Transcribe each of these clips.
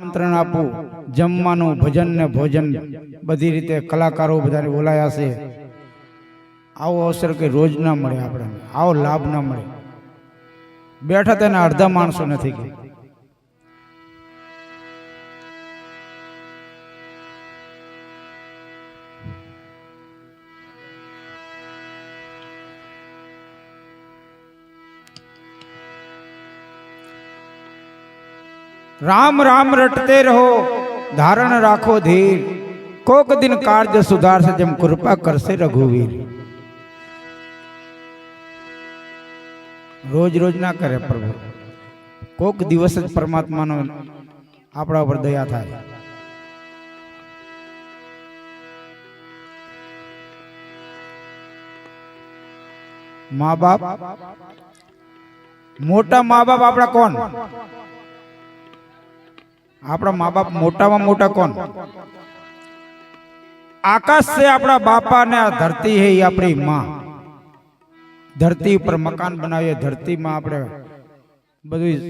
આમંત્રણ આપું. જમવાનું, ભજન ને ભોજન. બધી રીતે કલાકારો બધાને બોલાયા છે. આવો અવસર કે રોજ ના મળે આપણે આવો લાભ ના મળે. બેઠા તેના અડધા માણસો નથી કે રામ રામ રટતે રહો ધારણ રાખો ધીર કોક દિન કાર્ય સુધારશે જેમ કૃપા કરશે રઘુવીર રોજ રોજ ના કરે પ્રભુ કોક દિવસ જ પરમાત્માનો આપણા ઉપર દયા થાય મા બાપ મોટા મા બાપ આપણા કોણ આપણા મા બાપ મોટામાં મોટા કોણ આકાશ છે આપણા બાપા ને આ ધરતી હે ઈ આપણી માં ધરતી ઉપર મકાન બનાવીએ ધરતીમાં આપણે બધું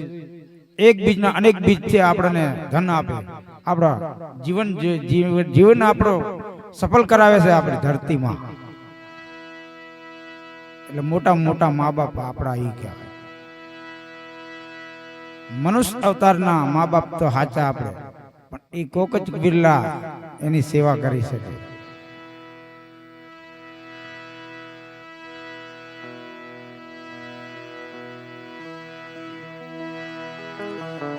એક બીજના અનેક બીજ છે આપણને ધન આપે આપણા જીવન જે- જીવન જીવન આપણો સફળ કરાવે છે આપણી ધરતીમાં એટલે મોટા મોટા મા બાપ આપણા ઈ કહેવાય મનુષ્ય અવતારના મા બાપ તો સાચા આપણે. પણ એ કોક જ બિરલા એની સેવા કરી શકે.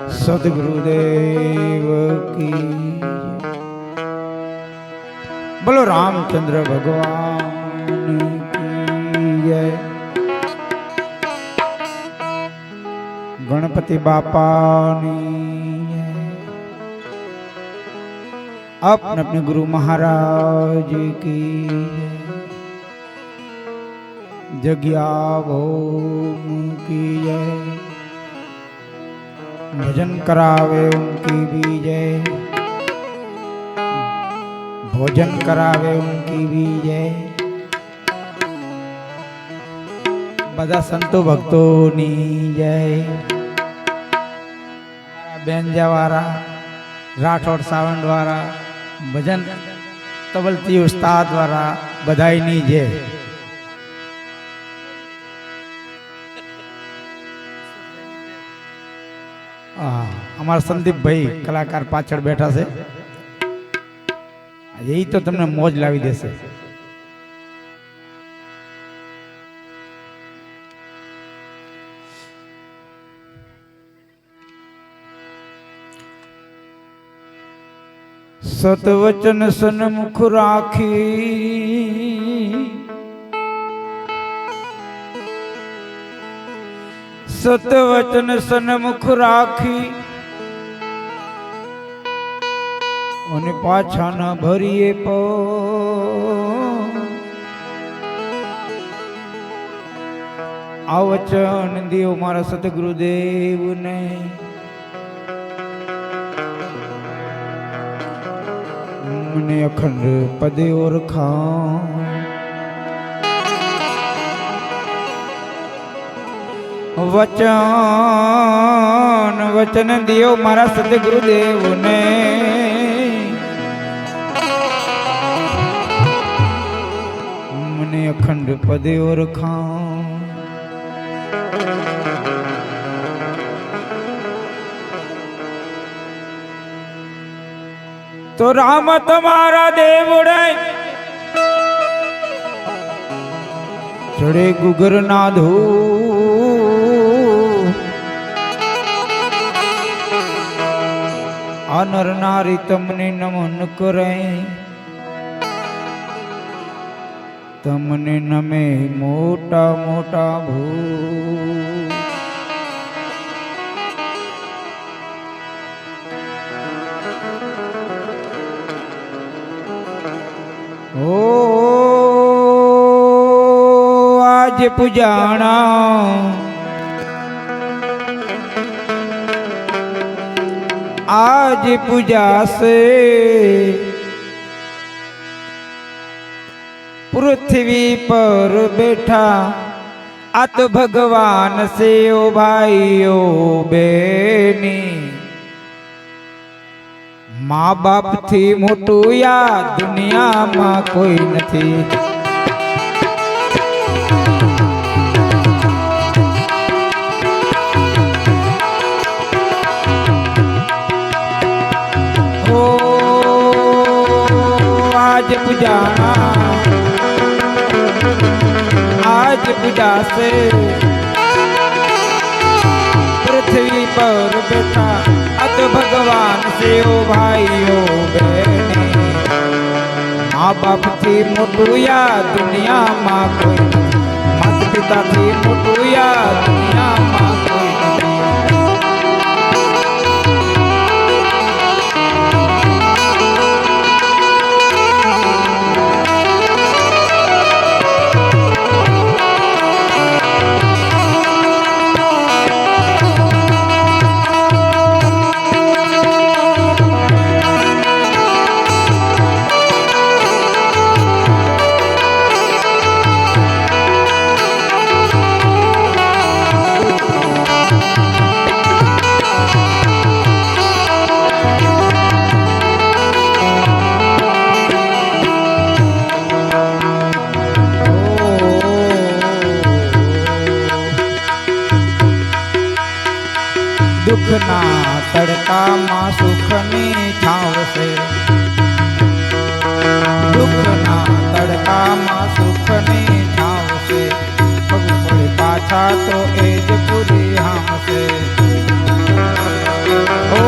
સદગુરુદેવ કી. બોલો રામચંદ્ર ભગવાન કી જય. ગણપતિ બાપાની જય. अपने अपने गुरु महाराज की जय। जग्या भोम की जय भजन करावे उनकी भी जय भोजन करावे उनकी भी जय બધા સંતો ભક્તોની જય બેનજાવાળા રાઠોડ સાવંત વાળા ભજન તબલતી ઉસ્તાદ વાળા બધાયની જે. અમારા સંદીપભાઈ કલાકાર પાછળ બેઠા છે. એ તો તમને મોજ લાવી દેશે. સતવચન સન્મુખ રાખી સતવચન સન્મુખ રાખી અને પાછા ન ભરીએ પો આ વચન દેવ મારા સતગુરુદેવને મને અખંડ પદે ઓળખા વચન વચન દેવ મારા સદગુરુદેવને. મને અખંડ પદે ઓળખા તો રામ તમારા દેવડે. ચડે ગુગર નાધો આ નર નારી તમને નમન કરે તમને નમે મોટા મોટા ભૂ आज पुजाना। आज पूजा से पृथ्वी पर बैठा। अत भगवान से ओ भाई ओ बेनी મા બાપ થી મોટું યા દુનિયામાં કોઈ નથી ઓ આજ પૂજાના આજ પૂજાશે પૃથ્વી પર બેઠા भगवान से ओ भाइयों, बहने। माँ बाप थी मुटुया दुनिया माँ कोई। माता पिता थी मुटुया दुनिया माँ तो एज पूरी यहाँ ओ,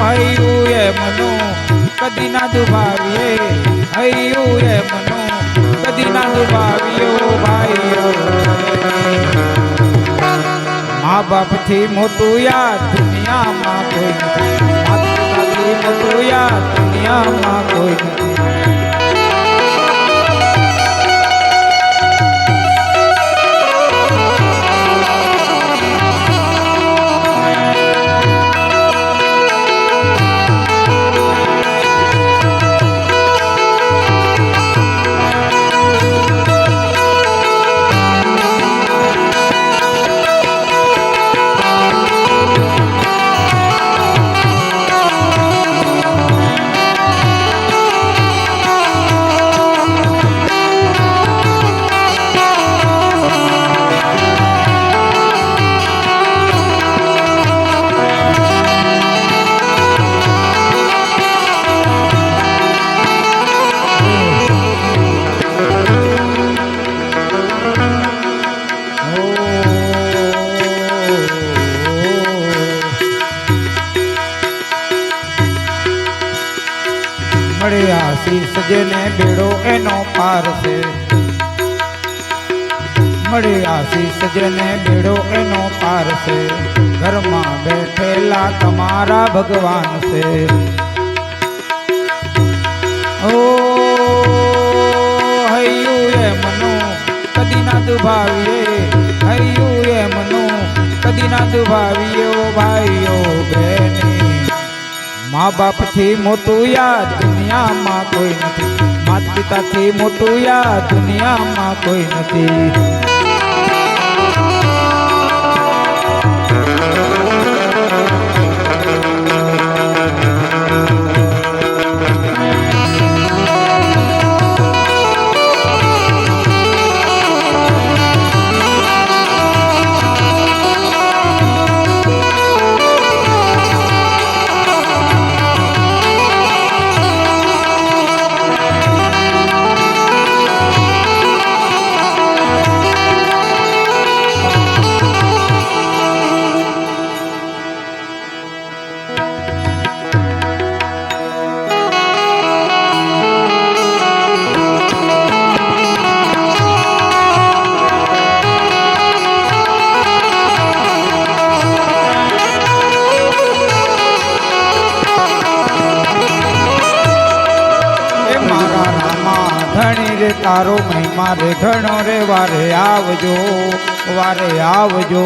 हयू ये मनो, कदी ना दुबाविए। हयू ये मनो, कदी ना दुबावियो भाईयो। माँ बाप थी मोटू यार दुनिया माँ कोई माँ बाप थी मोटू यार दुनिया माँ कोई મળ્યા શીશ જેને બેડો એનો પાર છે. મળ્યા શીશ જેને બેડો એનો પાર છે. ઘરમાં બેઠેલા તમારા ભગવાન છે. ઓ હૈયું એ મનો, કદી ના દુભાવીએ. હૈયું એ મનો, કદી ના દુભાવીએ ભાઈઓ બહેને. મા બાપથી મોટું યા દુનિયામાં કોઈ નથી માતા પિતા થી મોટું યા દુનિયામાં કોઈ નથી તારો મહિમા રે ઘણો રે, વારે આવજો વારે આવજો,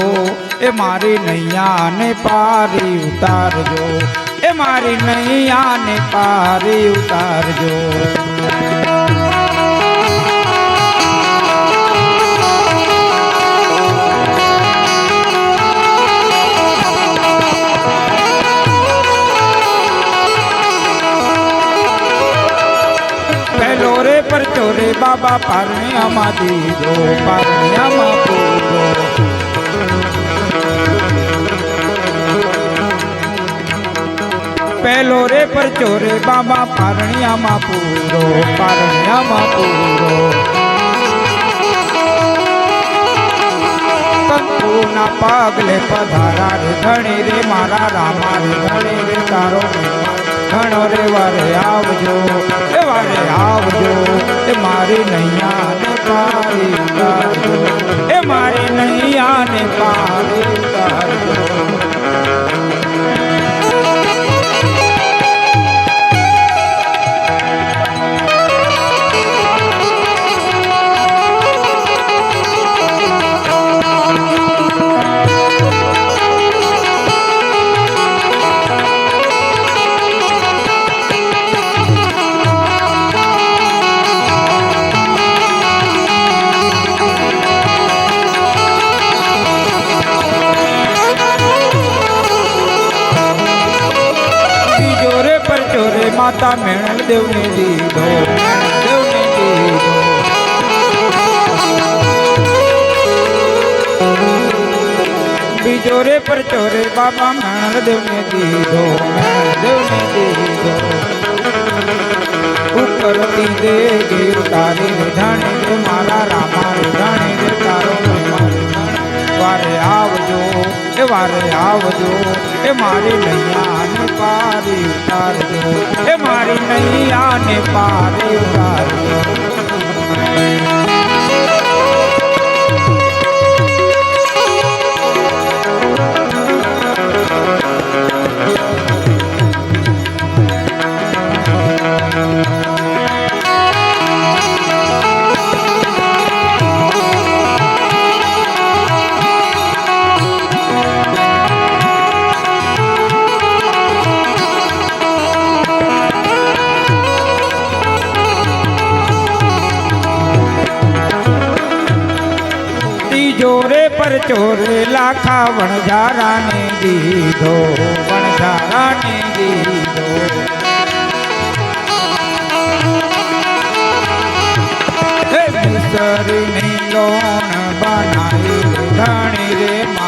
એ મારી નૈયા ને પારી ઉતારજો, એ મારી નૈયા ને પારી ઉતારજો. બાબા પારણિયામાં દીધો, પારણિયામાં પૂરો પહેલો રે પરચો રે બાબા પારણિયામાં પૂરો પારણિયામાં પૂરો કંકુના પગલે પધારા રે, ધણી રે, મારા રામા રે, ધણી રે, તારો ઘણો રે વારે આવજો, એ વારે આવજો, એ મારી નૈયા ને પારી એ મારી નૈયા માતા મેણલ દેવને દીધો મેણલ દેવને દીધો બીજો રે પરચો રે બાબા મેણલ દેવને દીધો મેણલ દેવને દીધો ઉપરથી દે ગીર તારી રે ધણી રે મારા રામા રે ધણી રે તારો મહિમા રે ધણી. વારે આવજો એ વારે આવજો. એ મારી નૈયાને પારી ઉતારજો. એ મારી નૈયાને પારે ઉતારજો. લાખા વણઝારાને દીધો વણઝારાને દીધો. મિસરીની લોણ બનાવી ધણી રે મારા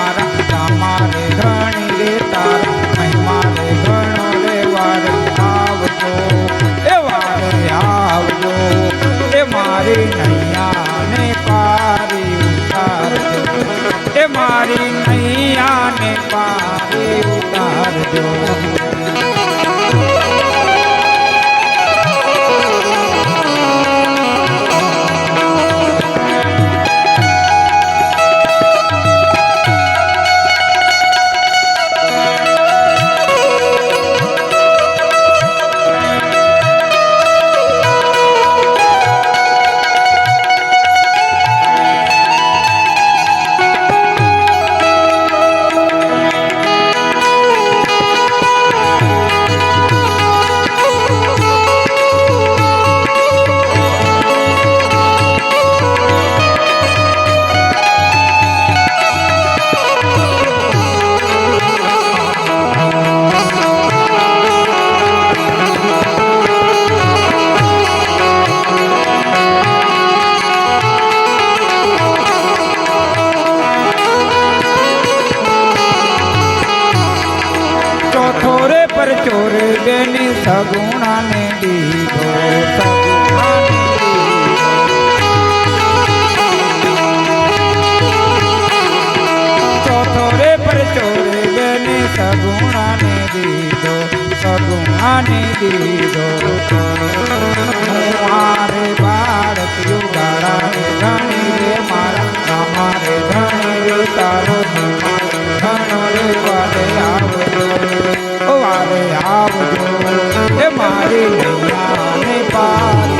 Oh. ચોરે બેની સગુણાને દીધો સગુણાને દીધો. ચોથો રે પર ચોરે બેની સગુણાને દીધો સગુણાને દીધો મારે બાળક યુગાડા રે રે વારે આવજો. એ મારી નૈયાને પારે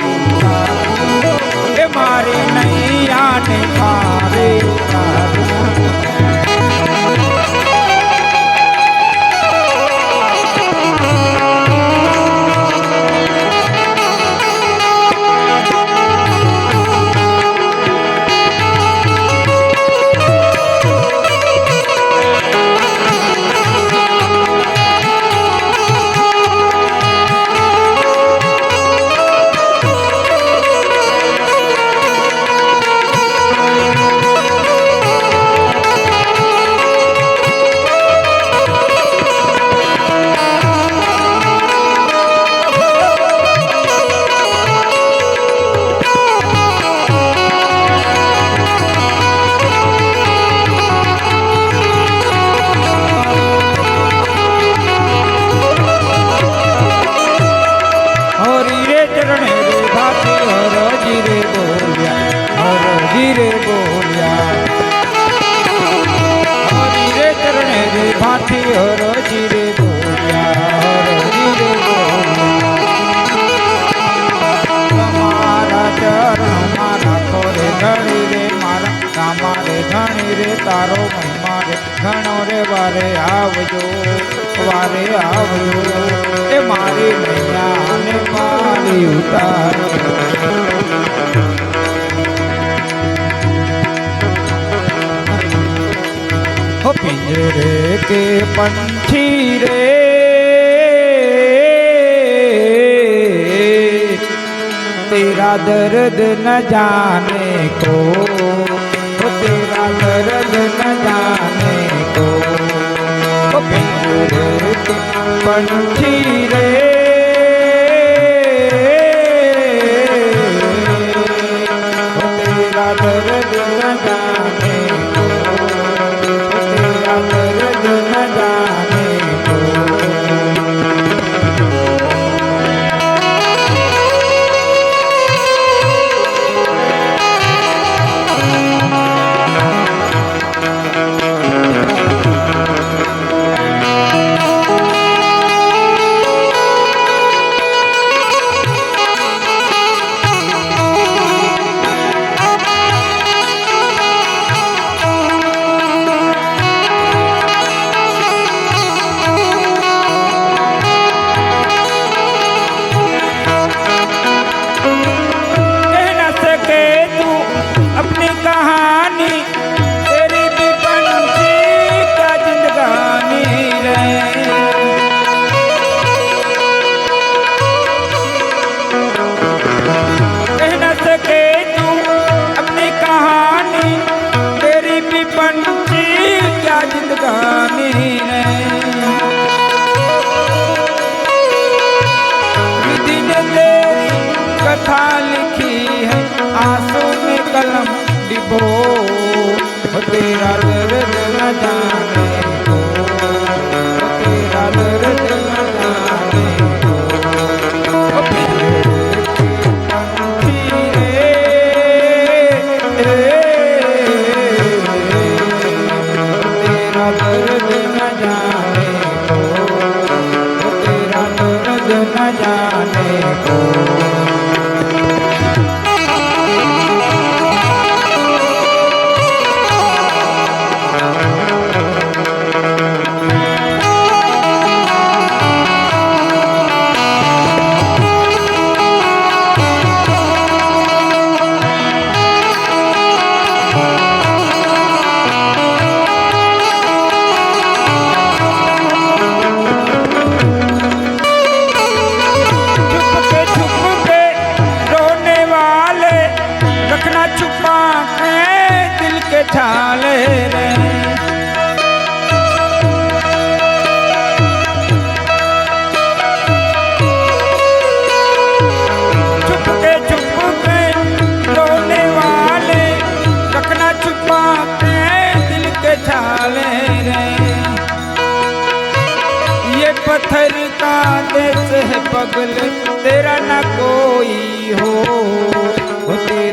એ મારી નૈયાને પારી પાણી ઉતાર પિંજરે तेरा दर्द न जाने को तेरा दर्द न जाने को पंछी रे। Da da da da da. ભો તેરા કરજના જાણે.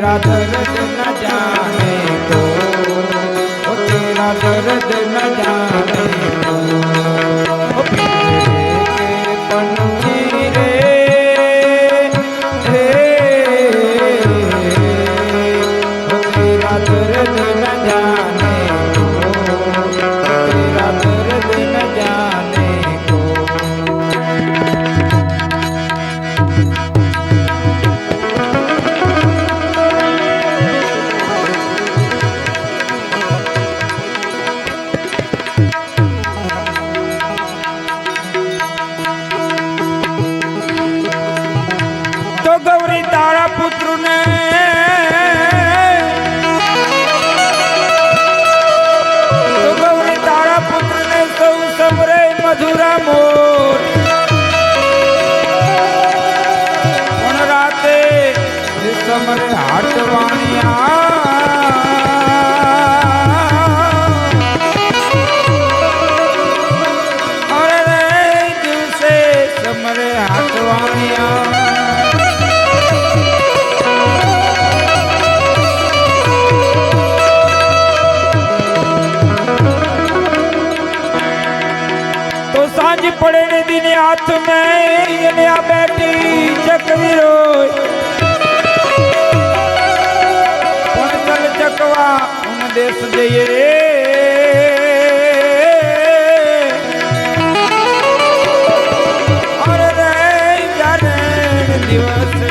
राधा આજ પડે દિને હાથ મેં આ બેઠી ચકવી રોય. ચકવા હું દેશ જઈએ. દિવસ